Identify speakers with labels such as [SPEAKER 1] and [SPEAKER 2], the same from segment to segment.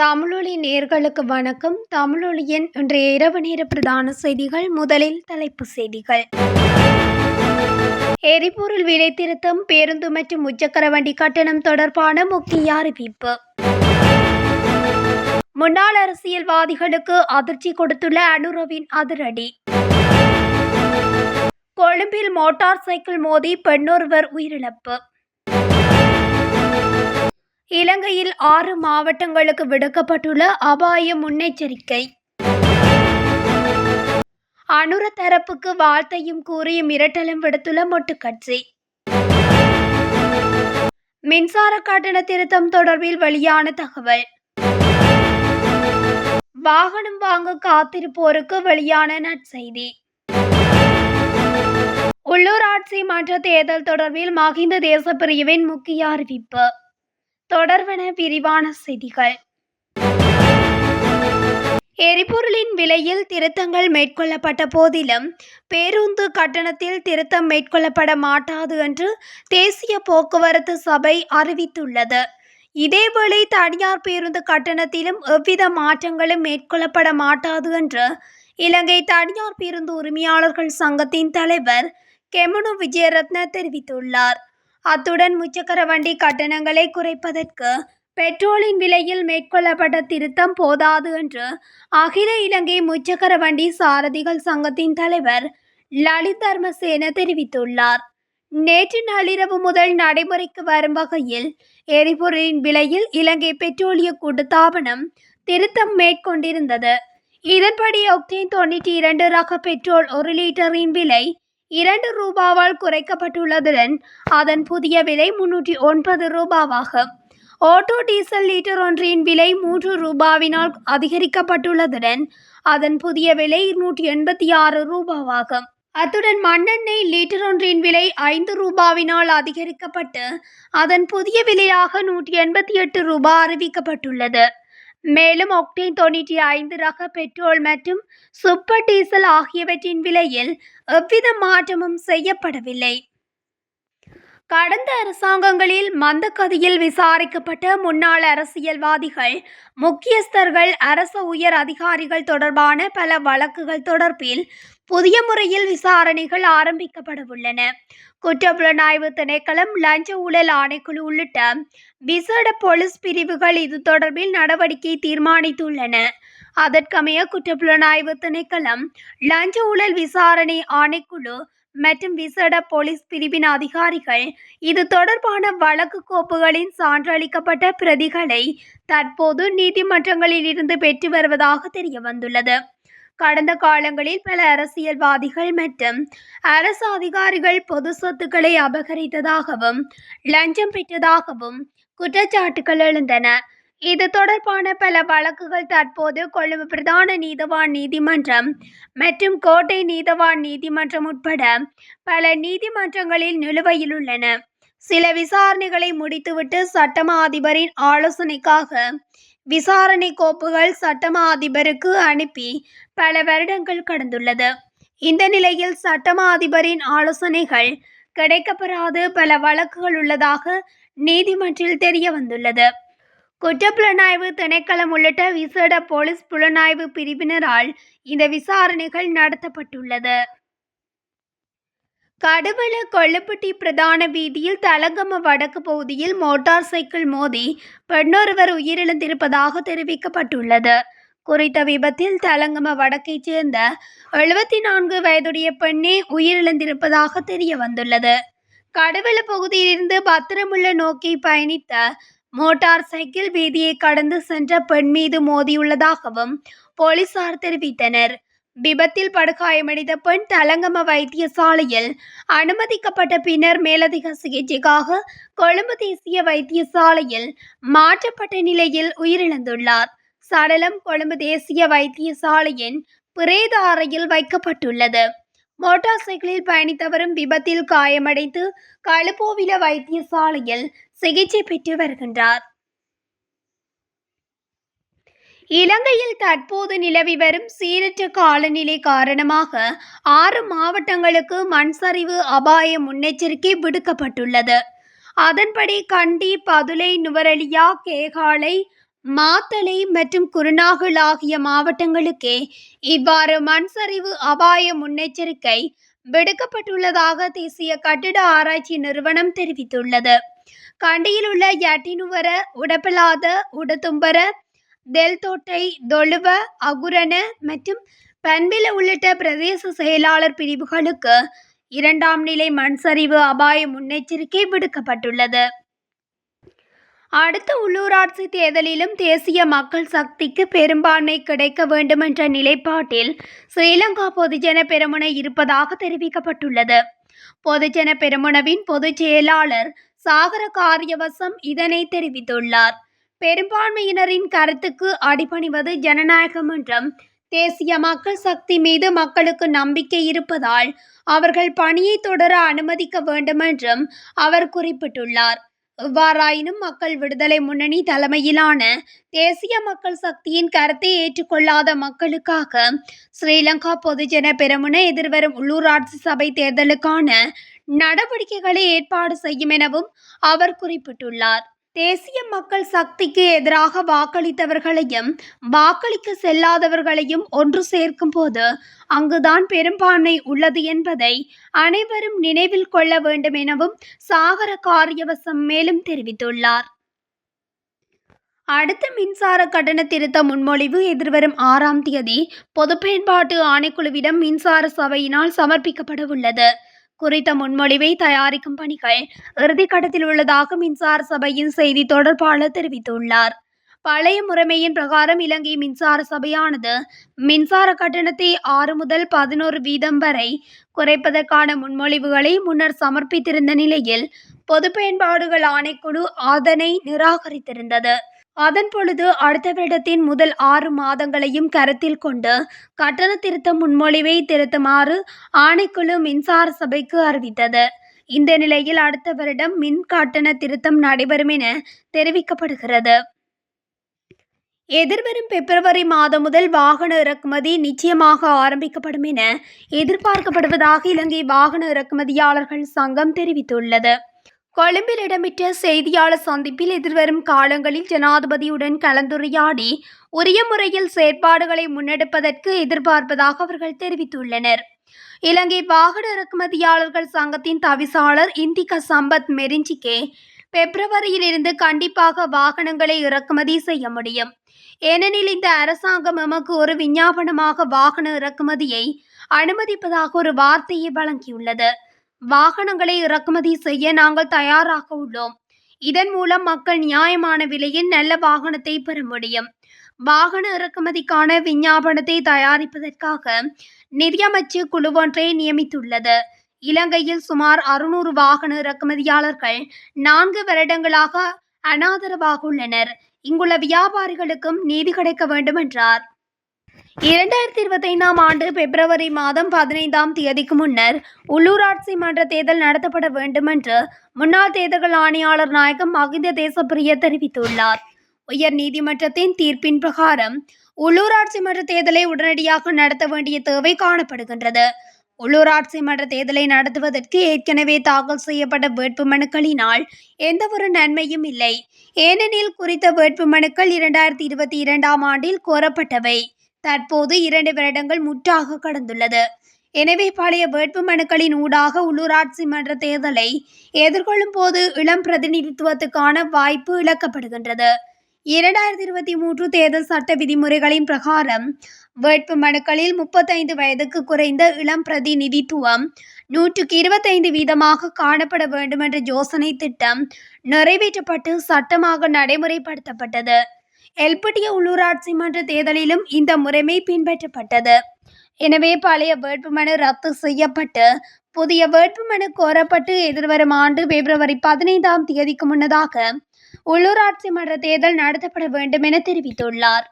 [SPEAKER 1] தமிழொலி நேர்களுக்கு வணக்கம். தமிழொலியின் இன்றைய இரவு நேர பிரதான செய்திகள் முதலில் தலைப்பு செய்திகள். எரிபொருள் விலை திருத்தம் பேருந்து மற்றும் முச்சக்கர வண்டி கட்டணம் தொடர்பான முக்கிய அறிவிப்பு. முன்னாள் அரசியல்வாதிகளுக்கு அதிர்ச்சி கொடுத்துள்ள அனுரவின் அதிரடி. கொழும்பில் மோட்டார் சைக்கிள் மோதி பெண்ணொருவர் உயிரிழப்பு. இலங்கையில் ஆறு மாவட்டங்களுக்கு விடுக்கப்பட்டுள்ள அபாய முன்னெச்சரிக்கை. அனுர தரப்புக்கு வாழ்த்தையும் கூறியும் மிரட்டலும் விடுத்துள்ள மொட்டுக்கட்சி. மின்சார கட்டண திருத்தம் தொடர்பில் வெளியான தகவல். வாகனம் வாங்க காத்திருப்போருக்கு வெளியான நற்செய்தி. உள்ளூராட்சி மன்ற தேர்தல் தொடர்பில் மகிந்த தேசப்பிரிவின் முக்கிய அறிவிப்பு. தொடர்வன விரிவான செய்திகள். எரிபொருளின் விலையில் திருத்தங்கள் மேற்கொள்ளப்பட்ட போதிலும் பேருந்து கட்டணத்தில் திருத்தம் மேற்கொள்ளப்பட மாட்டாது என்று தேசிய போக்குவரத்து சபை அறிவித்துள்ளது. இதேவேளை தனியார் பேருந்து கட்டணத்திலும் எவ்வித மாற்றங்களும் மேற்கொள்ளப்பட மாட்டாது என்று இலங்கை தனியார் பேருந்து உரிமையாளர்கள் சங்கத்தின் தலைவர் கெமனு விஜயரத்ன தெரிவித்துள்ளார். அத்துடன் முச்சக்கர வண்டி கட்டணங்களை குறைப்பதற்கு பெட்ரோலின் விலையில் மேற்கொள்ளப்பட்ட திருத்தம் போதாது என்று அகில இலங்கை முச்சக்கர வண்டி சாரதிகள் சங்கத்தின் தலைவர் லலித் தர்மசேன தெரிவித்துள்ளார். நேற்று நள்ளிரவு முதல் நடைமுறைக்கு வரும் வகையில் எரிபொருளின் விலையில் இலங்கை பெட்ரோலிய கூட்டுத்தாபனம் திருத்தம் மேற்கொண்டிருந்தது. இதன்படி ஒக்டேன் தொண்ணூற்றி இரண்டு ரக பெட்ரோல் ஒரு லிட்டரின் விலை இரண்டு ரூபாவால் குறைக்கப்பட்டுள்ளதுடன் அதன் புதிய விலை முன்னூற்றி ஒன்பது ரூபாவாகும் ஆட்டோ டீசல் லிட்டர் ஒன்றின் விலை மூன்று ரூபாவினால் அதிகரிக்கப்பட்டுள்ளதுடன் அதன் புதிய விலை நூற்றி எண்பத்தி ஆறு ரூபாவாகும் அத்துடன் மண்ணெண்ணெய் லிட்டர் ஒன்றின் விலை ஐந்து ரூபாவினால் அதிகரிக்கப்பட்டு அதன் புதிய விலையாக நூற்றி எண்பத்தி எட்டு ரூபாய் அறிவிக்கப்பட்டுள்ளது. மேலும் ஒக்டேன் தொண்ணூற்றி ஐந்து ரக பெட்ரோல் மற்றும் சூப்பர் டீசல் ஆகியவற்றின் விலையில் எவ்வித மாற்றமும் செய்யப்படவில்லை. கடந்த அரசாங்கங்களில் மந்தகதியில் விசாரிக்கப்பட்ட முன்னாள் அரசியல்வாதிகள் முக்கியஸ்தர்கள் அரச உயர் அதிகாரிகள் தொடர்பான பல வழக்குகள் தொடர்பில் புதிய முறையில் விசாரணைகள் ஆரம்பிக்கப்படவுள்ளன. குற்றப்புலனாய்வு திணைக்களம் லஞ்ச ஊழல் ஆணைக்குழு உள்ளிட்ட விசேட போலீஸ் பிரிவுகள் இது தொடர்பில் நடவடிக்கை தீர்மானித்துள்ளன. அதற்கமைய குற்றப்புலனாய்வு திணைக்களம் லஞ்ச ஊழல் விசாரணை ஆணைக்குழு மற்றும் விசேட போலீஸ் பிரிவின் அதிகாரிகள் இது தொடர்பான வழக்கு கோப்புகளின் சான்றளிக்கப்பட்ட பிரதிகளை தற்போது நீதிமன்றங்களில் இருந்து பெற்று வருவதாக தெரிய வந்துள்ளது கடந்த காலங்களில் பல அரசியல்வாதிகள் மற்றும் அரசு அதிகாரிகள் பொது சொத்துக்களை அபகரித்ததாகவும் லஞ்சம் பெற்றதாகவும் குற்றச்சாட்டுகள் எழுந்தன. இது தொடர்பான பல வழக்குகள் தற்போது கொழும்பு பிரதான நீதவான் நீதிமன்றம் மற்றும் கோட்டை நீதவான் நீதிமன்றம் உட்பட பல நீதிமன்றங்களில் நிலுவையில் உள்ளன. சில விசாரணைகளை முடித்துவிட்டு சட்டமா அதிபரின் ஆலோசனைக்காக விசாரணை கோப்புகள் சட்டமா அதிபருக்கு அனுப்பி பல வருடங்கள் கடந்துள்ளது. இந்த நிலையில் சட்டமா அதிபரின் ஆலோசனைகள் கிடைக்கப்பெறாது பல வழக்குகள் உள்ளதாக நீதிமன்றில் தெரிய வந்துள்ளது குற்றப்புலனாய்வு திணைக்களம் உள்ளிட்ட விசேட போலீஸ் புலனாய்வு பிரிவினரால் இந்த விசாரணைகள் நடத்தப்பட்டுள்ளது. கடுவல கொள்ளப்பட்டி பிரதான வீதியில் தலங்கம வடக்கு பகுதியில் மோட்டார் சைக்கிள் மோதி பெண்ணொருவர் உயிரிழந்திருப்பதாக தெரிவிக்கப்பட்டுள்ளது குறித்த விபத்தில் தலங்கம வடக்கைச் சேர்ந்த எழுபத்தி நான்கு வயதுடைய பெண்ணே உயிரிழந்திருப்பதாக தெரிய வந்துள்ளது கடுவல பகுதியிலிருந்து பத்திரமுள்ள நோக்கி பயணித்த மோட்டார் சைக்கிள் வீதியை கடந்து சென்ற பெண் மீது மோதியுள்ளதாகவும் போலீசார் தெரிவித்தனர் விபத்தில் படுகாயமடைந்த பெண் தலங்கம வைத்தியசாலையில் அனுமதிக்கப்பட்ட பின்னர் மேலதிக சிகிச்சைக்காக கொழும்பு தேசிய வைத்தியசாலையில் மாற்றப்பட்ட நிலையில் உயிரிழந்துள்ளார். சடலம் கொழும்பு தேசிய வைத்தியசாலையின் பிரேத அறையில் வைக்கப்பட்டுள்ளது. மோட்டார் சைக்கிளில் பயணித்தவரும் விபத்தில் காயமடைந்து களுப்போவில வைத்தியசாலையில் சிகிச்சை பெற்று வருகின்றார். இலங்கையில் தற்போது நிலவி வரும் சீரற்ற காலநிலை காரணமாக ஆறு மாவட்டங்களுக்கு மண்சரிவு அபாய முன்னெச்சரிக்கை விடுக்கப்பட்டுள்ளது. அதன்படி கண்டி பதுளை நுவரலியா கேகாலை மாத்தளை மற்றும் குருநாகல் ஆகிய மாவட்டங்களுக்கே இவ்வாறு மண் சரிவு அபாய முன்னெச்சரிக்கை விடுக்கப்பட்டுள்ளதாக தேசிய கட்டிட ஆராய்ச்சி நிறுவனம் தெரிவித்துள்ளது. கண்டியில் உள்ள யட்டினுவர உடப்பலாத உடதும்பர தெல்தோட்டை தொழுவ அகுரண மற்றும் பண்பில உள்ளிட்ட பிரதேச செயலாளர் பிரிவுகளுக்கு இரண்டாம் நிலை மண் சரிவு அபாய முன்னெச்சரிக்கை விடுக்கப்பட்டுள்ளது. அடுத்த உள்ளூராட்சி தேர்தலிலும் தேசிய மக்கள் சக்திக்கு பெரும்பான்மை கிடைக்க வேண்டுமென்ற நிலைப்பாட்டில் ஸ்ரீலங்கா பொதுஜன பெருமுனை இருப்பதாக தெரிவிக்கப்பட்டுள்ளது. பொதுஜன பெருமுனவின் பொதுச் செயலாளர் சாகர காரியவசம் இதனை தெரிவித்துள்ளார். பெரும்பான்மையினரின் கருத்துக்கு அடிபணிவது ஜனநாயகம் என்றும் தேசிய மக்கள் சக்தி மீது மக்களுக்கு நம்பிக்கை இருப்பதால் அவர்கள் பணியை தொடர அனுமதிக்க வேண்டுமென்றும் அவர் குறிப்பிட்டுள்ளார். இவ்வாறாயினும் மக்கள் விடுதலை முன்னணி தலைமையிலான தேசிய மக்கள் சக்தியின் கருத்தை ஏற்றுக்கொள்ளாத மக்களுக்காக ஸ்ரீலங்கா பொதுஜன பெருமுன எதிர்வரும் உள்ளூராட்சி சபை தேர்தலுக்கான நடவடிக்கைகளை ஏற்பாடு செய்யும் எனவும் அவர் குறிப்பிட்டுள்ளார். தேசிய மக்கள் சக்திக்கு எதிராக வாக்களித்தவர்களையும் வாக்களிக்க செல்லாதவர்களையும் ஒன்று சேர்க்கும் போது அங்குதான் பெரும்பான்மை உள்ளது என்பதை அனைவரும் நினைவில் கொள்ள வேண்டும் எனவும் சாகர காரியவசம் மேலும் தெரிவித்துள்ளார். அடுத்த மின்சார கட்டண திருத்த முன்மொழிவு எதிர்வரும் ஆறாம் தேதி பொது பயன்பாட்டு ஆணைக்குழுவிடம் மின்சார சபையினால் சமர்ப்பிக்கப்பட உள்ளது குறித்த முன்மொழிவை தயாரிக்கும் பணிகள் இறுதிக்கட்டத்தில் உள்ளதாக மின்சார சபையின் செய்தி தொடர்பாளர் தெரிவித்துள்ளார். பழைய முறைமையின் பிரகாரம் இலங்கை மின்சார சபையானது மின்சார கட்டணத்தை ஆறு முதல் பதினோரு வீதம் வரை குறைப்பதற்கான முன்மொழிவுகளை முன்னர் சமர்ப்பித்திருந்த நிலையில் பொது பயன்பாடுகள் ஆணைக்குழு அதனை நிராகரித்திருந்தது. அதன் பொழுது அடுத்த வருடத்தின் முதல் ஆறு மாதங்களையும் கருத்தில் கொண்டு கட்டண திருத்த முன்மொழிவை திருத்துமாறு ஆணைக்குழு மின்சார சபைக்கு அறிவித்தது. இந்த நிலையில் அடுத்த வருடம் மின் கட்டண திருத்தம் நடைபெறும் என தெரிவிக்கப்படுகிறது. எதிர்வரும் பிப்ரவரி மாதம் முதல் வாகன இறக்குமதி நிச்சயமாக ஆரம்பிக்கப்படும் என எதிர்பார்க்கப்படுவதாக இலங்கை வாகன இறக்குமதியாளர்கள் சங்கம் தெரிவித்துள்ளது. கொழும்பில் இடம்பெற்ற செய்தியாளர் சந்திப்பில் எதிர்வரும் காலங்களில் ஜனாதிபதியுடன் கலந்துரையாடி உரிய முறையில் செயற்பாடுகளை முன்னெடுப்பதற்கு எதிர்பார்ப்பதாக அவர்கள் தெரிவித்துள்ளனர். இலங்கை வாகன இறக்குமதியாளர்கள் சங்கத்தின் தவிசாளர் இந்திகா சம்பத் மெரிஞ்சிக்கே பிப்ரவரியிலிருந்து கண்டிப்பாக வாகனங்களை இறக்குமதி செய்ய முடியும். ஏனெனில் இந்த அரசாங்கம் எமக்கு ஒரு விஞ்ஞாபனமாக வாகன இறக்குமதியை அனுமதிப்பதாக ஒரு வார்த்தையை வழங்கியுள்ளது. வாகனங்களை இறக்குமதி செய்ய நாங்கள் தயாராக உள்ளோம். இதன் மூலம் மக்கள் நியாயமான விலையில் நல்ல வாகனத்தை பெற முடியும். வாகன இறக்குமதிக்கான விஞ்ஞாபனத்தை தயாரிப்பதற்காக நிதியமைச்சு குழு ஒன்றை நியமித்துள்ளது. இலங்கையில் சுமார் அறுநூறு வாகன இறக்குமதியாளர்கள் நான்கு வருடங்களாக அனாதரவாக உள்ளனர். இங்குள்ள வியாபாரிகளுக்கும் நீதி கிடைக்க வேண்டும் என்றார் இரண்டாயிரத்தி இருபத்தைந்தாம் ஆண்டு பிப்ரவரி மாதம் பதினைந்தாம் தேதிக்கு முன்னர் உள்ளூராட்சி மன்ற தேர்தல் நடத்தப்பட வேண்டும் என்று முன்னாள் தேர்தல் ஆணையாளர் நாயகம் மகிந்த தேசப்பிரிய தெரிவித்துள்ளார். உயர் நீதிமன்றத்தின் தீர்ப்பின் பிரகாரம் உள்ளூராட்சி மன்ற தேர்தலை உடனடியாக நடத்த வேண்டிய தேவை காணப்படுகின்றது. உள்ளூராட்சி மன்ற தேர்தலை நடத்துவதற்கு ஏற்கனவே தாக்கல் செய்யப்பட்ட வேட்புமனுக்களினால் எந்த ஒரு நன்மையும் இல்லை. ஏனெனில் குறித்த வேட்புமனுக்கள் இரண்டாயிரத்தி இருபத்தி இரண்டாம் ஆண்டில் கோரப்பட்டவை. தற்போது இரண்டு வருடங்கள் முற்றாக கடந்துள்ளது. எனவே பழைய வேட்பு மனுக்களின் ஊடாக உள்ளூராட்சி மன்ற தேர்தலை எதிர்கொள்ளும் போது இளம் பிரதிநிதித்துவத்துக்கான வாய்ப்பு இழக்கப்படுகின்றது. இரண்டாயிரத்தி இருபத்தி மூன்று தேர்தல் சட்ட விதிமுறைகளின் பிரகாரம் வேட்பு மனுக்களில் முப்பத்தைந்து வயதுக்கு குறைந்த இளம் பிரதிநிதித்துவம் நூற்றுக்கு இருபத்தைந்து வீதமாக காணப்பட வேண்டும் என்ற யோசனை திட்டம் நிறைவேற்றப்பட்டு சட்டமாக நடைமுறைப்படுத்தப்பட்டது. எல்பட்டிய உள்ளூராட்சி மன்ற தேர்தலிலும் இந்த முறைமை பின்பற்றப்பட்டது. எனவே பழைய வேட்புமனு ரத்து செய்யப்பட்டு புதிய வேட்புமனு கோரப்பட்டு எதிர்வரும் ஆண்டு பிப்ரவரி பதினைந்தாம் தேதிக்கு முன்னதாக உள்ளூராட்சி மன்ற தேர்தல் நடத்தப்பட வேண்டும் என தெரிவித்துள்ளார்.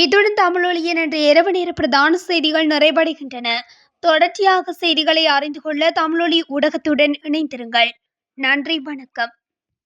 [SPEAKER 1] இத்துடன் தமிழொலியின் என்ற இரவு நேர பிரதான செய்திகள் நிறைவடைகின்றன. தொடர்ச்சியாக செய்திகளை அறிந்து கொள்ள தமிழொலி ஊடகத்துடன் இணைந்திருங்கள். நன்றி வணக்கம்.